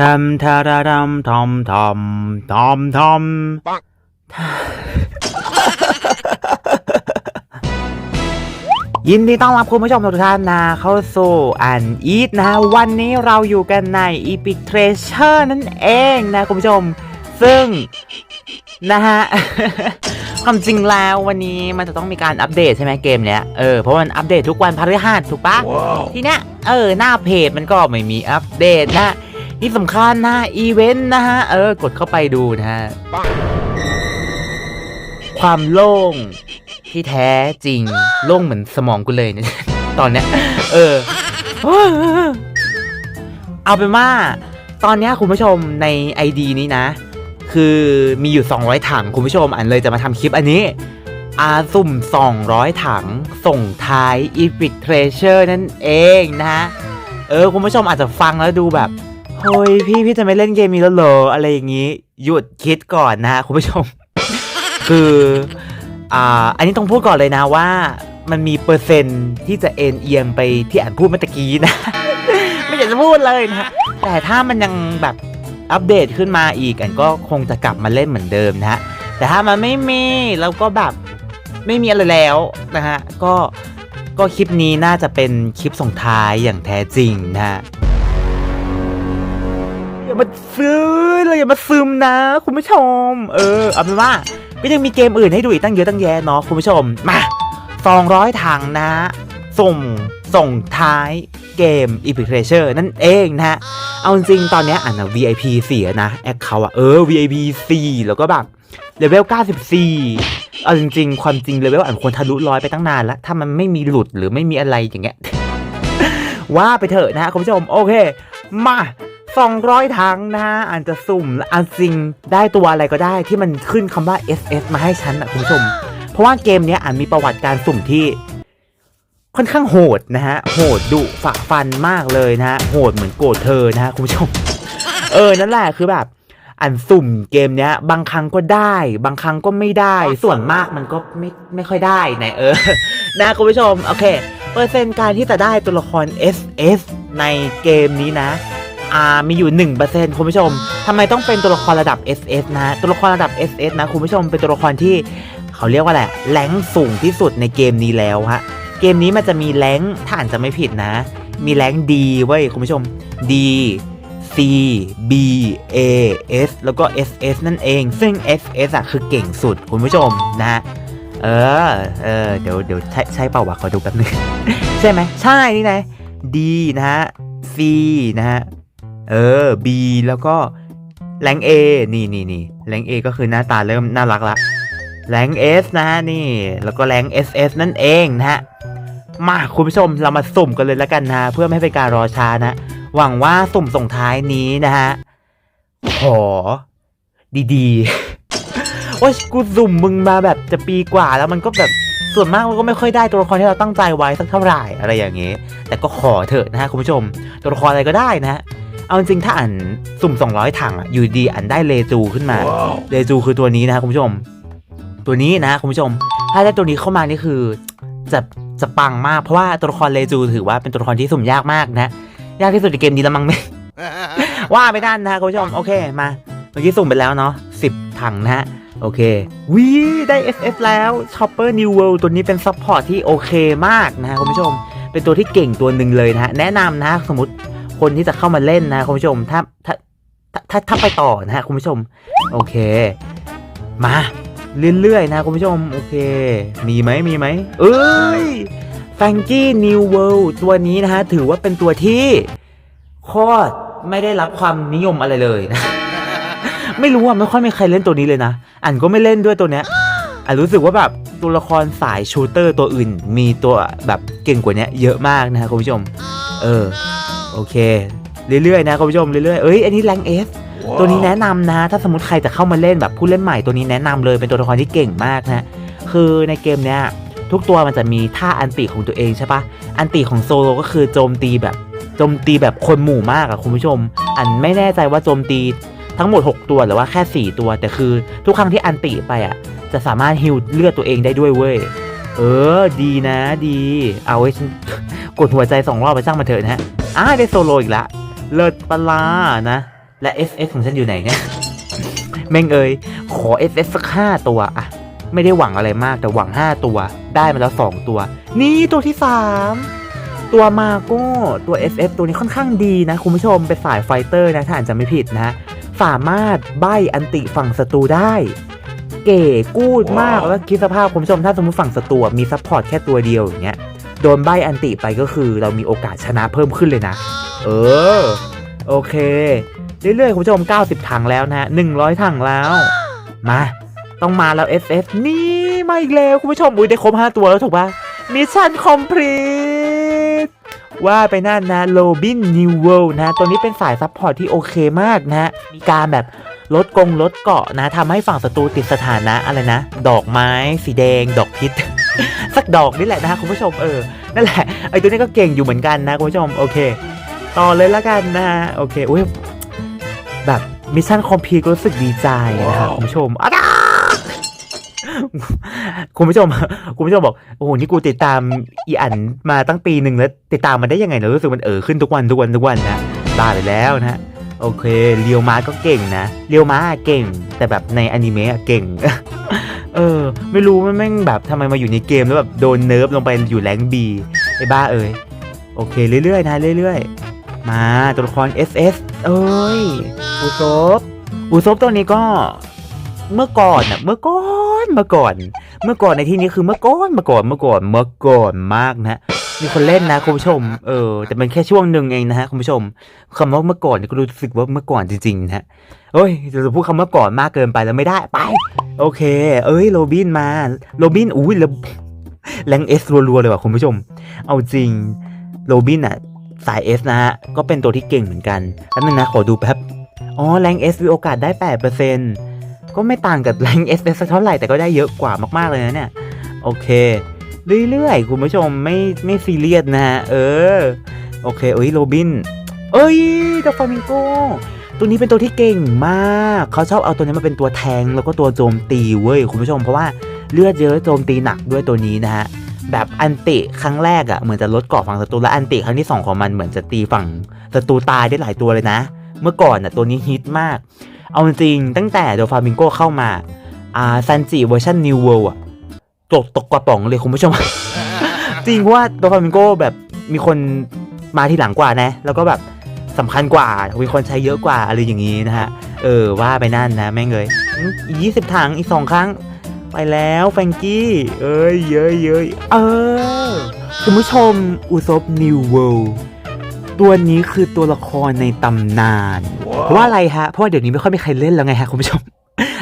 ทำทาราดำทอมทอมทอมทอมยินดีต้อนรับคุณผู้ชมทุกท่านนะเข้าสู่อันอีทนะฮะวันนี้เราอยู่กันใน Epic Treasure นั่นเองนะคุณผู้ชม ซึ่ง นะฮะ ความจริงแล้ววันนี้มันจะต้องมีการอัปเดตใช่ไหมเกมเนี้ยเออเพราะมันอัปเดตทุกวันพฤหัสถูกปะทีเนี้ยเออหน้าเพจมันก็ไม่มีอัปเดตนะ ที่สำคัญนะอีเวนต์นะฮะ เออกดเข้าไปดูนะฮะ ความโล่งที่แท้จริง โล่งเหมือนสมองกูเลยเนี่ยตอนเนี้ย เออ เอาเป็นว่า ตอนเนี้ยคุณผู้ชมใน ID นี้นะ คือมีอยู่ 200 ถัง คุณผู้ชมอันเลยจะมาทำคลิปอันนี้ อาสุ่ม 200 ถัง ส่งท้าย Epic Treasure นั่นเองนะฮะ เออ คุณผู้ชมอาจจะฟังแล้วดูแบบ เฮ้ยพี่พี่จะไม่เล่นเกมนี้แล้วเหรออะไรอย่างนี้ หยุดคิดก่อนนะฮะคุณผู้ชม คืออ่าอันนี้ต้องพูดก่อนเลยนะว่า มันมีเปอร์เซ็นต์ที่จะเอ็นเอียงไปที่อ่านพูดเมื่อตะกี้นะ ไม่อยากจะพูดเลยนะแต่ถ้ามันยังแบบอัปเดตขึ้นมาอีกอันก็คงจะกลับมาเล่นเหมือนเดิมนะฮะแต่ถ้ามันไม่มีแล้วก็แบบไม่มีอะไรแล้วนะฮะก็ก็คลิปนี้น่าจะเป็นคลิปส่งท้ายอย่างแท้จริงนะฮะ อย่ามาซื้อเลยอย่ามาซึมนะ คุณผู้ชม เออเอาเป็นว่าก็ยังมีเกมอื่นให้ดูอีกตั้งเยอะตั้งแยะเนาะคุณผู้ชมมา200ถังนะ ส่งส่งท้ายเกม Epic Treasure นั่นเองนะฮะเอาจริงตอนเนี้ยอ่านะ VIP 4นะแอคเขาอะเออ VIP 4แล้วก็แบบเลเวล 94 เอาจริง ๆ ความจริงเลเวลอ่านควรทะลุร้อยไปตั้งนานแล้ว ถ้ามันไม่มีหลุดหรือไม่มีอะไรอย่างเงี้ยว่าไปเถอะนะฮะคุณผู้ชม โอเค มา 200 ถังนะฮะอันจะสุ่มอันจริงได้ตัวอะไรก็ได้ที่มันขึ้นคำว่า SS มาให้ฉันอะคุณผู้ชม เพราะว่าเกมนี้อันมีประวัติการสุ่มที่ ค่อนข้างโหดนะฮะ โหดดุฝ่าฟันมากเลยนะฮะ โหดเหมือนโกรธเธอนะฮะคุณผู้ชม เออ นั่นแหละคือแบบอันสุ่มเกมเนี้ย บางครั้งก็ได้ บางครั้งก็ไม่ได้ ส่วนมากมันก็ไม่ไม่ค่อยได้นะเออ นะคุณผู้ชม โอเค เปอร์เซ็นต์การที่จะได้ตัวละคร SS ในเกมนี้นะ อ่ามีอยู่ 1%คุณผู้ชมทำไมต้องเป็นตัวละครระดับ SS นะ ตัวละครระดับ SS นะ คุณผู้ชมเป็นตัวละครที่เขาเรียกว่าอะไรแรงสูงที่สุดในเกมนี้แล้วฮะ เกมนี้มันจะมีแรงถ้าอ่านจะไม่ผิดนะ มีแรงดีเว้ยคุณผู้ชม D C B A S แล้วก็ S S นั่นเอง ซึ่ง S S อะคือเก่งสุดคุณผู้ชมนะฮะเออ เออ เดี๋ยวเดี๋ยวใช่ใช่เปล่าวะขอดูแป๊บนึง ใช่ไหม ใช่นี่ไง D นะฮะ C นะฮะ เออ B แล้วก็แรง A นี่นี่นี่แรง A ก็คือหน้าตาเริ่มน่ารักละแรง S นะฮะนี่แล้วก็แรง SS นั่นเองนะฮะมาคุณผู้ชมเรามาสุ่มกันเลยแล้วกันนะเพื่อไม่ให้เป็นการรอช้านะหวังว่าสุ่มส่งท้ายนี้นะฮะขอดีๆว่ากูสุ่มมึงมาแบบจะปีกว่าแล้วมันก็แบบส่วนมากมันก็ไม่ค่อยได้ตัวละครที่เราตั้งใจไว้สักเท่าไหร่อะไรอย่างเงี้ยแต่ก็ขอเถอะนะฮะคุณผู้ชม ตัวละครอะไรก็ได้นะฮะ เอาจริงๆถ้าอ่านสุ่ม 200 ถังอะอยู่ดีอ่านได้เลจูขึ้นมา เลจูคือตัวนี้นะคุณผู้ชม ตัวนี้นะคุณผู้ชม ถ้าได้ตัวนี้เข้ามานี่คือจะจะปังมากเพราะว่าตัวละครเลจูถือว่าเป็นตัวละครที่สุ่มยากมากนะ ยากที่สุดในเกมนี้แล้วมั้งไม่ว่าไปด้านนะคุณผู้ชมโอเคมาเมื่อกี้สุ่มไปแล้วเนาะ10ถังนะฮะโอเควีได้ FF แล้ว Chopper New World ตัวนี้เป็นซัพพอร์ตที่โอเคมากนะฮะคุณผู้ชม เป็นตัวที่เก่งตัวหนึ่งเลยนะฮะ แนะนำนะสมมติ คนที่จะเข้ามาเล่นนะคุณผู้ชมถ้าถ้าถ้าถ้าไปต่อนะฮะคุณผู้ชม โอเค มาเรื่อยๆนะคุณผู้ชม โอเค มีไหมมีไหมเอ้ย f a n k y New World ตัวนี้นะฮะ ถือว่าเป็นตัวที่โคตรไม่ได้รับความนิยมอะไรเลยนะ ไม่รู้อะไม่ค่อยมีใครเล่นตัวนี้เลยนะอันก็ไม่เล่นด้วยตัวเนี้ยอันรู้สึกว่าแบบตัวละครสายชูเตอร์ตัวอื่น มีตัวแบบเก่งกว่าเนี้ยเยอะมากนะฮะคุณผู้ชม เออ โอเค เรื่อยๆนะคุณผู้ชมเรื่อยๆเอ้ยอันนี้แรงเอสตัวนี้แนะนำนะ ถ้าสมมติใครจะเข้ามาเล่นแบบผู้เล่นใหม่ตัวนี้แนะนำเลยเป็นตัวละครที่เก่งมากนะ คือในเกมเนี้ยทุกตัวมันจะมีท่าอันติของตัวเองใช่ปะอันติของโซโลก็คือโจมตีแบบโจมตีแบบคนหมู่มากอะคุณผู้ชม อันไม่แน่ใจว่าโจมตีทั้งหมด 6 ตัวหรือว่าแค่ 4 ตัว แต่คือทุกครั้งที่อันติไปอะจะสามารถฮิลเลือดตัวเองได้ด้วยเว้ยเออ ดีนะ ดี เอาไว้ฉันกดหัวใจสองรอบไปสร้างมาเถอะนะฮะ อ่าได้โซโลอีกละ เลิศปะลานะ และ SS ของฉันอยู่ไหนเนี่ย แม่งเอ้ยขอ SS สักห้าตัวอะไม่ได้หวังอะไรมากแต่หวัง5ตัว ได้มาแล้ว2ตัว นี่ตัวที่3ตัวมาโก้ตัว SF ตัวนี้ค่อนข้างดีนะ คุณผู้ชมเป็นสายไฟเตอร์นะถ้าอ่านจะไม่ผิดนะ สามารถใบอันติฝั่งศัตรูได้ เก๋กูดมากแล้วคิดสภาพคุณผู้ชมถ้าสมมติฝั่งศัตรูมีซัพพอร์ตแค่ตัวเดียวอย่างเงี้ย โดนใบอันติไปก็คือเรามีโอกาสชนะเพิ่มขึ้นเลยนะ เออ โอเค เรื่อยๆ คุณผู้ชม 90 ถังแล้วนะฮะ100 ถังแล้ว มา ต้องมาแล้ว SF นี่มาอีกแล้ว คุณผู้ชม อุ้ยได้ครบ 5 ตัวแล้วถูกปะมิชชั่นคอมพลีทว่าไปนั่นนะโ o บินนิวเวลนะ ตัวนี้เป็นสายซัพพอร์ตที่โอเคมากนะ มีการแบบลดกงลดเกาะนะทำให้ฝั่งศัตรูติดสถานะอะไรนะ ดอกไม้ สีแดง ดอกพิษ สักดอกนี่แหละนะคุณผู้ชมเออนั่นแหละไอตัวนี้ก็เก่งอยู่เหมือนกันนะคุณผู้ชมโอเค ต่อเลยละกันนะโอเคอุ้ยแบบมิชชั่นคอมพลีทก็รู้สึกดีใจนะครับคุณผู้ชมอ้าวคุณผู้ชม คุณผู้ชมบอก โอ้โห นี่กูติดตามอีอันมาตั้งปีหนึ่งแล้ว ติดตามมันได้ยังไงเนอะรู้สึกมันเออขึ้นทุกวันทุกวันทุกวันนะบ้าไปแล้วนะ โอเคเรียวมาก็เก่งนะเรียวมาเก่ง แต่แบบในอนิเมะเก่ง เออ ไม่รู้มันแม่งแบบทำไมมาอยู่ในเกมแล้วแบบโดนเนิร์ฟลงไปอยู่แรงบีไอ้บ้าเอ้ยโอเคเรื่อยๆนะเรื่อยๆ มาตัวละคร SS เอ้ยอุซบอุซบตัวนี้ก็เมื่อก่อนอะเมื่อก่อนเมื่อก่อน เมื่อก่อนในที่นี้คือเมื่อก่อนเมื่อก่อนเมื่อก่อนเมื่อก่อนมากนะ มีคนเล่นนะคุณผู้ชม เออ แต่เป็นแค่ช่วงหนึ่งเองนะฮะคุณผู้ชมคำว่าเมื่อก่อนเนี่ยก็รู้สึกว่าเมื่อก่อนจริงๆนะฮะเอ้ยจะพูดคำว่าก่อนมากเกินไปแล้วไม่ได้ไป โอเค เอ้ยโรบินมาโรบินอุ้ยแล้วแรงเอสรัวๆเลยว่ะคุณผู้ชม เอาจริงโรบินอะสาย S นะฮะก็เป็นตัวที่เก่งเหมือนกันแป๊บนึงนะขอดูแป๊บอ๋อแรง S มีโอกาสได้8%ก็ไม่ต่างกับแรง S สักเท่าไหร่แต่ก็ได้เยอะกว่ามากๆเลยนะเนี่ยโอเค เรื่อยๆ คุณผู้ชมไม่ไม่ซีเรียสนะฮะ เออ โอเคเอ้ยโรบิน เอ้ยดาฟามิงโกตัวนี้เป็นตัวที่เก่งมาก เขาชอบเอาตัวนี้มาเป็นตัวแทงแล้วก็ตัวโจมตีเว้ยคุณผู้ชมเพราะว่าเลือดเยอะโจมตีหนักด้วยตัวนี้นะฮะแบบอันติครั้งแรกอะ่ะเหมือนจะลดเกาะฝั่งศัตรูและอันติครั้งที่ 2 ของมันเหมือนจะตีฝั่งศัตรูตายได้หลายตัวเลยนะ เมื่อก่อนอะ่ะตัวนี้ฮิตมาก เอาจริงตั้งแต่โดฟามิงโกเข้ามาอ่าซันจิเวอร์ชันนิวเวิลด์อะ ตกตกกระป๋องเลยคุณผู้ชม จริงเพราะว่าโดฟามิงโกแบบมีคนมาที่หลังกว่านะ แล้วก็แบบสำคัญกว่ามีคนใช้เยอะกว่าอะไรอย่างนี้นะฮะ เออว่าไปนั่นนะแม่งเลยอืมอีกยี่สิบถังอีกสองครั้ง ไปแล้วแฟรงกี้ เอ้ยเย้ยเย้ยเออ คุณผู้ชมอุซบนิวเวิลด์ตัวนี้คือตัวละครในตำนาน เพราะว่าอะไรฮะ เพราะว่าเดี๋ยวนี้ไม่ค่อยมีใครเล่นแล้วไงฮะคุณผู้ชม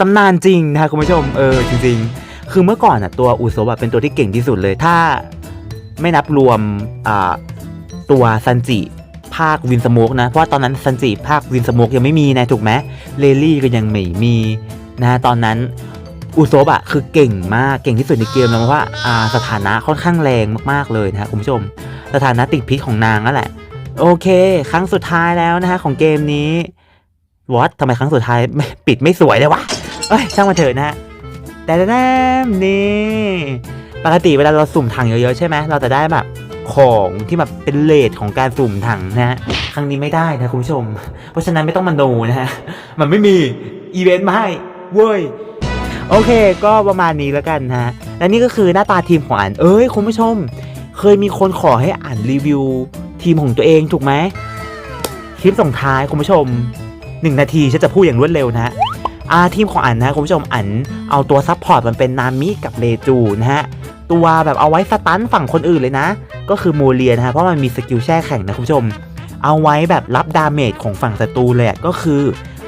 ตำนานจริงนะฮะคุณผู้ชม เออจริง ๆ คือเมื่อก่อนอะตัวอุโซบอะเป็นตัวที่เก่งที่สุดเลยถ้าไม่นับรวมตัวซันจิภาควินสโมกนะ เพราะตอนนั้นซันจิภาควินสโมกยังไม่มีนะถูกไหมเลลี่ก็ยังไม่มีนะตอนนั้นอุโซบะคือเก่งมากเก่งที่สุดในเกมแล้วเพราะว่าอาสถานะค่อนข้างแรงมากๆเลยนะคุณผู้ชม สถานะติดพิษของนางนั่นแหละ โอเค ครั้งสุดท้ายแล้วนะฮะของเกมนี้วอตทำไมครั้งสุดท้ายปิดไม่สวยเลยวะเอ้ยช่างมันเถอะนะฮะ แต่แน่นี่ปกติเวลาเราสุ่มถังเยอะๆใช่ไหมเราจะได้แบบของที่แบบเป็นเลทของการสุ่มถังนะฮะครั้งนี้ไม่ได้นะคุณผู้ชม เพราะฉะนั้นไม่ต้องมาโนนะฮะมันไม่มีอีเวนต์มาให้เว้ยโอเค ก็ประมาณนี้แล้วกันนะฮะและนี่ก็คือหน้าตาทีมของอันเอ้ยคุณผู้ชม เคยมีคนขอให้อ่านรีวิว ทีมของตัวเองถูกไหมคลิปส่งท้ายคุณผู้ชม 1 นาทีฉันจะพูดอย่างรวดเร็วนะ อาทีมของอันนะคุณผู้ชมอันเอาตัวซับพอร์ตมันเป็นนามิกับเลจูนะฮะตัวแบบเอาไว้สตันฝั่งคนอื่นเลยนะ ก็คือโมเลียนะฮะเพราะมันมีสกิลแช่แข็งนะคุณผู้ชม เอาไว้แบบรับดาเมจของฝั่งศัตรูเลยก็คือ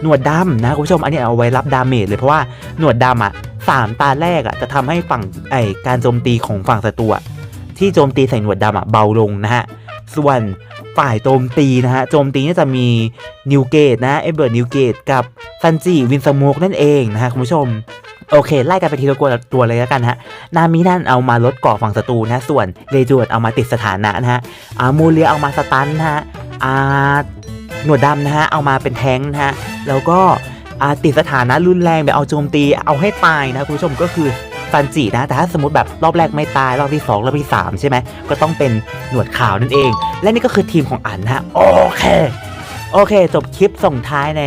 หนวดดำนะคุณผู้ชมอันนี้เอาไว้รับดาเมจเลยเพราะว่าหนวดดำอะสามตาแรกอะจะทำให้ฝั่งไอการโจมตีของฝั่งศัตรูที่โจมตีใส่หนวดดำอะเบาลงนะฮะส่วน ฝ่ายโจมตีนะฮะ โจมตีนี่จะมีนิวเกตนะเอเบิร์ดนิวเกตกับซันจิวินสโมกนั่นเองนะฮะคุณผู้ชมโอเค ไล่กันไปทีละตัวตัวเลยแล้วกันฮะ นามินั่นเอามาลดเกราะฝั่งศัตรูนะ ส่วนเลจูดเอามาติดสถานะนะฮะอามูเลียเอามาสตันนะฮะอาหนวดดำนะฮะ เอามาเป็นแทงนะฮะ แล้วก็อาติดสถานะรุนแรงแบบเอาโจมตีเอาให้ตายนะคุณผู้ชมก็คือ ซันจินะ แต่ถ้าสมมติแบบรอบแรกไม่ตาย รอบที่ 2 รอบที่ 3 ใช่ไหม ก็ต้องเป็นหนวดขาวนั่นเอง และนี่ก็คือทีมของอันนะฮะโอเค โอเค จบคลิปส่งท้ายใน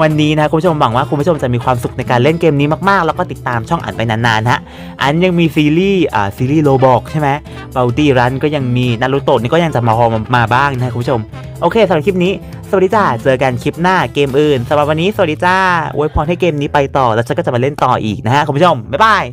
วันนี้นะคุณผู้ชมหวังว่าคุณผู้ชมจะมีความสุขในการเล่นเกมนี้มากๆ แล้วก็ติดตามช่องอันไปนานๆฮะอันยังมีซีรีส์อ่าซีรีส์โลบอกใช่ไหมเบลตี้รันก็ยังมีนารูโตะนี่ก็ยังจะมาพอมมาบ้างนะคุณผู้ชม โอเคสำหรับคลิปนี้ สวัสดีจ้าเจอกันคลิปหน้าเกมอื่นสำหรับวันนี้สวัสดีจ้าอวยพรให้เกมนี้ไปต่อแล้วฉันก็จะมาเล่นต่ออีกนะฮะคุณผู้ชมบ๊ายบาย